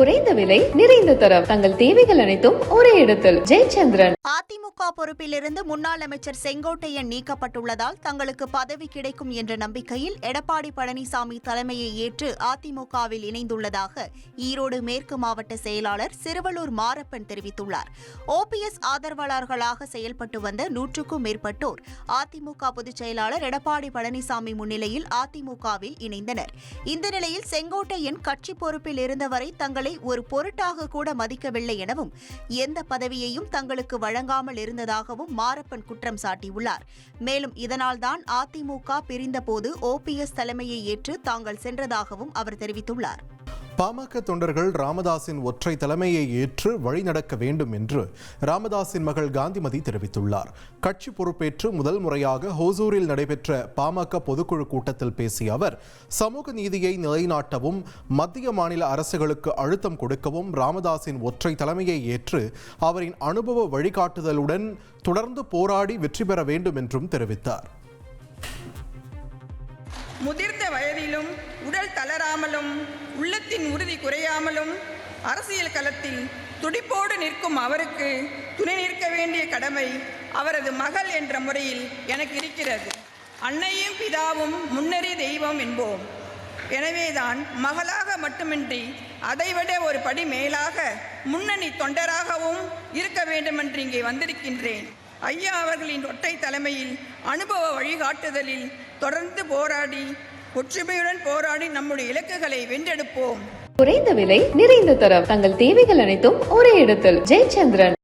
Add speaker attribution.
Speaker 1: குறைந்த விலை நிறைந்த தரம் தங்கள் தேவைகள் அனைத்தும் ஒரே இடத்தில் ஜெயச்சந்திரன் அதிமுக பொறுப்பிலிருந்து முன்னாள் அமைச்சர் செங்கோட்டையன் நீக்கப்பட்டுள்ளதால் தங்களுக்கு பதவி கிடைக்கும் என்ற நம்பிக்கையில் எடப்பாடி பழனிசாமி தலைமையை ஏற்று அதிமுகவில் இணைந்துள்ளதாக ஈரோடு மேற்கு மாவட்ட செயலாளர் சிறுவலூர் மாரப்பன் தெரிவித்துள்ளார் ஓபிஎஸ் ஆதரவாளர்களாக செயல்பட்டு வந்த நூற்றுக்கும் மேற்பட்டோர் அதிமுக பொதுச் செயலாளர் எடப்பாடி பழனிசாமி முன்னிலையில் அதிமுகவில் இணைந்தனர் இந்த நிலையில் செங்கோட்டையன் கட்சி பொறுப்பில் இருந்தவரை தங்களை பதவிகளை ஒரு பொருட்டாக கூட மதிக்கவில்லை எனவும் எந்த பதவியையும் தங்களுக்கு வழங்காமல் இருந்ததாகவும் மாரப்பன் குற்றம் சாட்டியுள்ளார் மேலும் இதனால்தான் அதிமுக பிரிந்தபோது ஓபிஎஸ் தலைமையை ஏற்று தாங்கள் சென்றதாகவும் அவர் தெரிவித்துள்ளார்
Speaker 2: பாமக தொண்டர்கள் ராமதாசின் ஒற்றை தலைமையை ஏற்று வழிநடக்க வேண்டும் என்று ராமதாசின் மகள் காந்திமதி தெரிவித்துள்ளார் கட்சி பொறுப்பேற்று முதல் முறையாக ஹோசூரில் நடைபெற்ற பாமக பொதுக்குழு கூட்டத்தில் பேசிய அவர் சமூக நீதியை நிலைநாட்டவும் மத்திய மாநில அரசுகளுக்கு அழுத்தம் கொடுக்கவும் ராமதாசின் ஒற்றை தலைமையை ஏற்று அவரின் அனுபவ வழிகாட்டுதலுடன் தொடர்ந்து போராடி வெற்றி பெற வேண்டும் என்றும் தெரிவித்தார்
Speaker 3: முதிர்ந்த வயதிலும் உடல் தளராமலும் உள்ளத்தின் உறுதி குறையாமலும் அரசியல் களத்தில் துடிப்போடு நிற்கும் அவருக்கு துணை நிற்க வேண்டிய கடமை அவரது மகள் என்ற முறையில் எனக்கு இருக்கிறது அன்னையும் பிதாவும் முன்னறி தெய்வம் என்போம் எனவேதான் மகளாக மட்டுமின்றி அதைவிட ஒரு படி மேலாக முன்னணி தொண்டராகவும் இருக்க வேண்டுமென்று இங்கே வந்திருக்கின்றேன் ஐயா அவர்களின் ஒற்றை தலைமையில் அனுபவ வழிகாட்டுதலில் தொடர்ந்து போராடி ஒற்றுமையுடன் போராடி நம்முடைய இலக்குகளை வென்றெடுப்போம் குறைந்த விலை நிறைந்த தரம் தங்கள் தேவைகள் அனைத்தும் ஒரே இடத்தில் ஜெயச்சந்திரன்